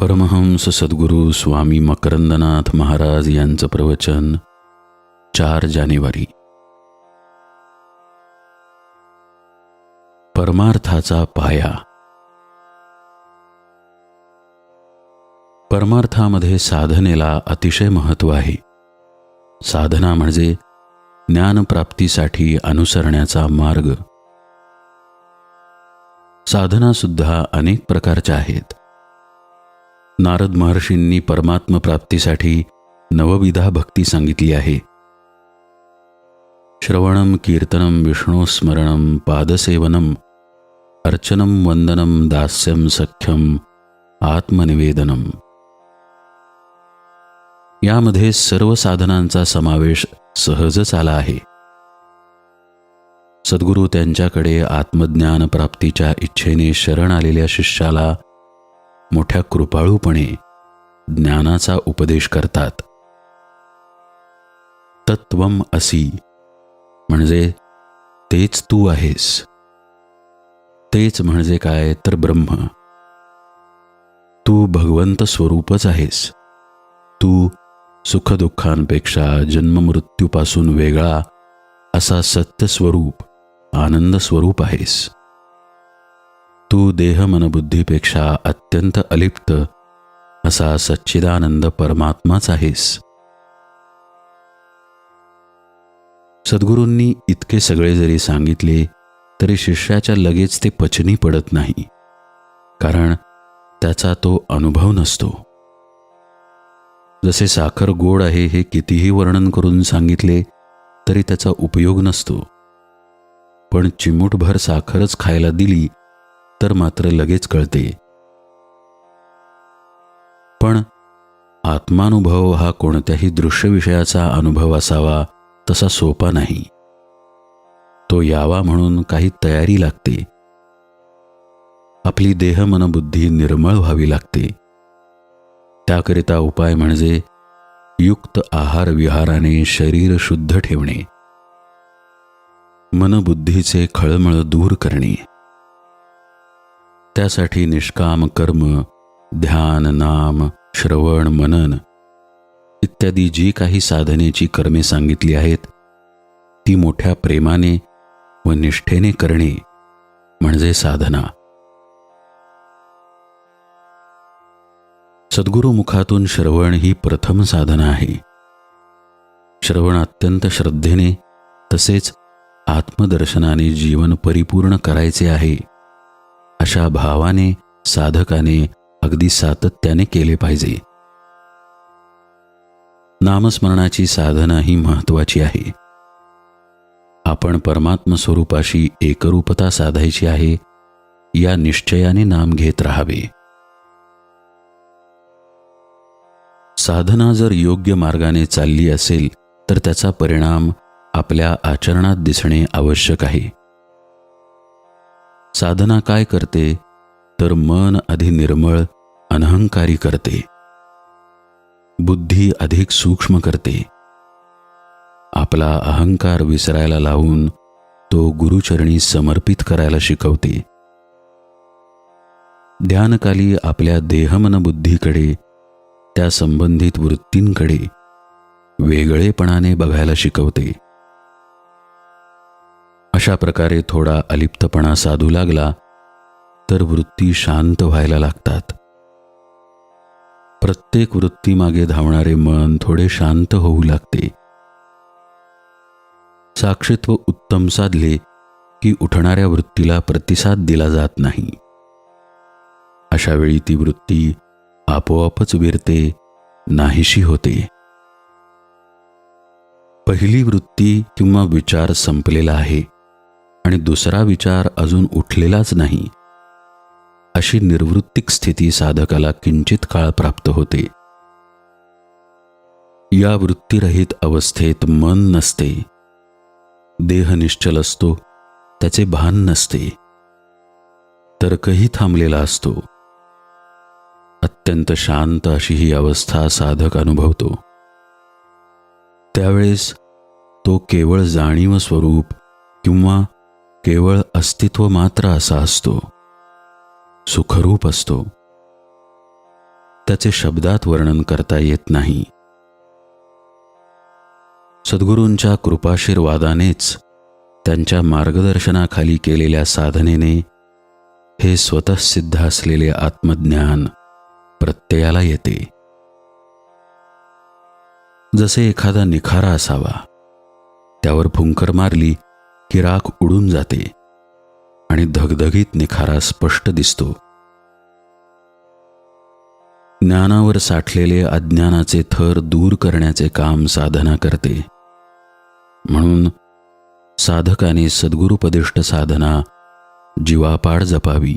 परमहंस सद्गुरू स्वामी मकरंदनाथ महाराज यांचं प्रवचन चार जानेवारी. परमार्थाचा पाया. परमार्थामध्ये साधनेला अतिशय महत्त्व आहे. साधना म्हणजे ज्ञानप्राप्तीसाठी अनुसरण्याचा मार्ग. साधना सुद्धा अनेक प्रकारच्या आहेत. नारद महर्षींनी परमात्म प्राप्तीसाठी नवविधा भक्ती सांगितली आहे. श्रवणम कीर्तनम विष्णुस्मरणम पादसेवनम अर्चनम वंदनम दास्यम सख्यम आत्मनिवेदनम यामध्ये सर्व साधनांचा समावेश सहजच आला आहे. सद्गुरू त्यांच्याकडे आत्मज्ञान प्राप्तीच्या इच्छेने शरण आलेल्या शिष्याला मोठ्या कृपाळूपणे ज्ञानाचा उपदेश करतात. तत्वम असी म्हणजे तेच तू आहेस. तेच म्हणजे काय तर ब्रह्म. तू भगवंत स्वरूपच आहेस. तू सुखदुःखांपेक्षा जन्ममृत्यूपासून वेगळा असा सत्य स्वरूप आनंद स्वरूप आहेस. तू देह मनबुद्धीपेक्षा अत्यंत अलिप्त असा सच्चिदानंद परमात्माच आहेस. सद्गुरूंनी इतके सगळे जरी सांगितले तरी शिष्याच्या लगेच ते पचनी पडत नाही. कारण त्याचा तो अनुभव नसतो. जसे साखर गोड आहे हे कितीही वर्णन करून सांगितले तरी त्याचा उपयोग नसतो. पण चिमूटभर साखरच खायला दिली तर मात्र लगेच कळते. पण आत्मानुभव हा कोणत्याही दृश्य विषयाचा अनुभव असावा तसा सोपा नाही. तो यावा म्हणून काही तयारी लागते. आपली देह मनबुद्धी निर्मळ व्हावी लागते. त्याकरिता उपाय म्हणजे युक्त आहार विहाराने शरीर शुद्ध ठेवणे. मनबुद्धीचे खळमळ दूर करणे. त्यासाठी निष्काम कर्म ध्यान नाम श्रवण मनन इत्यादी जी काही साधनेची कर्मे सांगितली आहेत ती मोठ्या प्रेमाने व निष्ठेने करणे म्हणजे साधना. सद्गुरु मुखातून श्रवण ही प्रथम साधना आहे. श्रवण अत्यंत श्रद्धेने तसेच आत्मदर्शनाने जीवन परिपूर्ण करायचे आहे. अशा भावाने साधकाने अगदी सातत्याने केले पाहिजे. नामस्मरणाची साधना ही महत्वाची आहे. आपण परमात्म स्वरूपाशी एकरूपता साधायची आहे या निश्चयाने नाम घेत राहावे. साधना जर योग्य मार्गाने चालली असेल तर त्याचा परिणाम आपल्या आचरणात दिसणे आवश्यक आहे. साधना काय करते तर मन अधिक निर्मळ अनहंकारी करते. बुद्धी अधिक सूक्ष्म करते. आपला अहंकार विसरायला लावून तो गुरुचरणी समर्पित करायला शिकवते. ध्यानकाली आपल्या देहमन बुद्धीकडे त्या संबंधित वृत्तींकडे वेगळेपणाने बघायला शिकवते. अशा प्रकारे थोडा अलिप्तपणा साधू लागला तर वृत्ती शांत व्हायला लागतात. प्रत्येक वृत्तीमागे धावणारे मन थोडे शांत होऊ लागते. साक्षित्व उत्तम साधले की उठणाऱ्या वृत्तीला प्रतिसाद दिला जात नाही. अशा वेळी ती वृत्ती आपोआपच विरते नाहीशी होते. पहिली वृत्ती किंवा विचार संपलेला आहे. आणि दुसरा विचार अजून उठलेलाच नाही. अशी निर्वृत्तिक स्थिती साधकाला किंचित काळ प्राप्त होते. या वृत्तीरहित अवस्थेत मन नसते. देह निश्चल असतो त्याचे भान नसते. तर्कही थांबलेला असतो. अत्यंत शांत अशी ही अवस्था साधक अनुभवतो. त्यावेळेस तो केवळ जाणीव स्वरूप किंवा केवळ अस्तित्व मात्र असा असतो. सुखरूप असतो. त्याचे शब्दात वर्णन करता येत नाही. सद्गुरूंच्या कृपाशीर्वादानेच त्यांच्या मार्गदर्शनाखाली केलेल्या साधनेने हे स्वतः सिद्ध असलेले आत्मज्ञान प्रत्ययाला येते. जसे एखादा निखारा असावा त्यावर फुंकर मारली की राख उडून जाते आणि धगधगीत निखारा स्पष्ट दिसतो. ज्ञानावर साठलेले अज्ञानाचे थर दूर करण्याचे काम साधना करते. म्हणून साधकाने सद्गुरुपदिष्ट साधना जीवापाड जपावी.